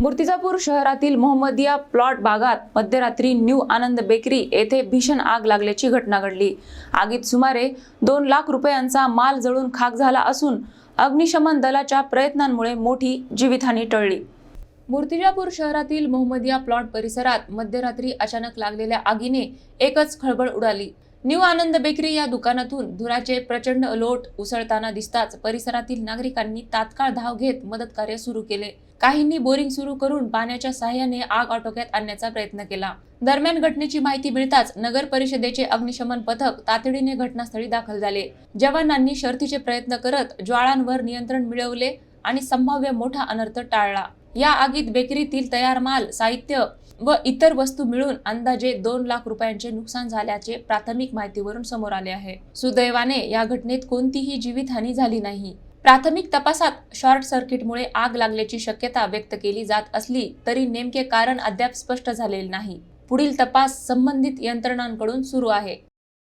मूर्तिजापूर शहरातील मोहम्मदिया प्लॉट भागात मध्यरात्री न्यू आनंद बेकरी येथे भीषण आग लागल्याची घटना घडली. आगीत सुमारे दोन लाख रुपयांचा माल जळून खाक झाला असून अग्निशमन दलाच्या प्रयत्नांमुळे मोठी जीवितहानी टळली. मूर्तिजापूर शहरातील मोहम्मदिया प्लॉट परिसरात मध्यरात्री अचानक लागलेल्या आगीने एकच खळबळ उडाली. न्यू आनंद बेकरी या दुकानातून धुराचे प्रचंड लोट उसळताना दिसताच परिसरातील नागरिकांनी तात्काळ धाव घेत मदत कार्य सुरू केले. काहींनी बोरिंग सुरू करून पाण्याच्या सहाय्याने आग आटोक्यात आणण्याचा प्रयत्न केला. दरम्यान घटनेची माहिती मिळताच नगर परिषदेचे अग्निशमन पथक तातडीने घटनास्थळी दाखल झाले. जवानांनी शर्थीचे प्रयत्न करत ज्वाळांवर नियंत्रण मिळवले आणि संभाव्य मोठा अनर्थ टाळला. या आगीत बेकरीतील तयार माल साहित्य व इतर वस्तू मिळून अंदाजे दोन लाख रुपयांचे नुकसान झाल्याचे प्राथमिक माहितीवरून समोर आले आहे. सुदैवाने या घटनेत कोणतीही जीवितहानी झाली नाही. प्राथमिक तपासात शॉर्ट सर्किटमुळे आग लागल्याची शक्यता व्यक्त केली जात असली तरी नेमके कारण अद्याप स्पष्ट झालेले नाही. पुढील तपास संबंधित यंत्रणांकडून सुरू आहे.